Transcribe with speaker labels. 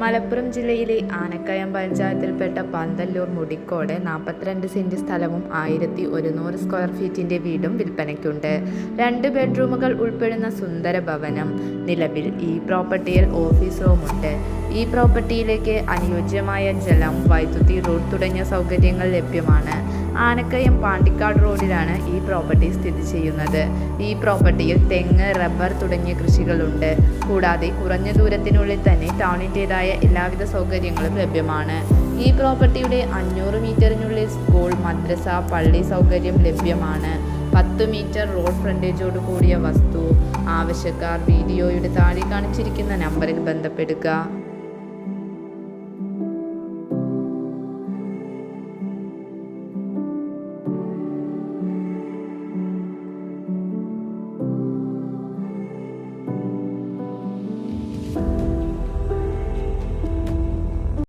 Speaker 1: മലപ്പുറം ജില്ലയിലെ ആനക്കയം പഞ്ചായത്തിൽപ്പെട്ട പന്തല്ലൂർ മുടിക്കോട് നാൽപ്പത്തിരണ്ട് സെന്റ് സ്ഥലവും ആയിരത്തി ഒരുന്നൂറ് സ്ക്വയർ ഫീറ്റിന്റെ വീടും വിൽപ്പനയ്ക്കുണ്ട്. രണ്ട് ബെഡ്റൂമുകൾ ഉൾപ്പെടുന്ന സുന്ദര ഭവനം നിലവിൽ ഈ പ്രോപ്പർട്ടിയിൽ ഓഫീസ് റൂമുണ്ട് ഈ പ്രോപ്പർട്ടിയിലേക്ക് അനുയോജ്യമായ ജലം വൈദ്യുതി റോഡ് തുടങ്ങിയ സൗകര്യങ്ങൾ ലഭ്യമാണ്. ആനക്കയം പാണ്ടിക്കാട് റോഡിലാണ് ഈ പ്രോപ്പർട്ടി സ്ഥിതി ചെയ്യുന്നത്. ഈ പ്രോപ്പർട്ടിയിൽ തെങ്ങ് റബ്ബർ തുടങ്ങിയ കൃഷികളുണ്ട്. കൂടാതെ കുറഞ്ഞ ദൂരത്തിനുള്ളിൽ തന്നെ ടൗണിന്റേതായ എല്ലാവിധ സൗകര്യങ്ങളും ലഭ്യമാണ്. ഈ പ്രോപ്പർട്ടിയുടെ അഞ്ഞൂറ് മീറ്ററിനുള്ളിൽ സ്കൂൾ മദ്രസ പള്ളി സൗകര്യം ലഭ്യമാണ്. പത്ത് മീറ്റർ റോഡ് ഫ്രണ്ടേജോട് കൂടിയ വസ്തു ആവശ്യക്കാർ വീഡിയോയുടെ താഴെ കാണിച്ചിരിക്കുന്ന നമ്പറിൽ ബന്ധപ്പെടുക.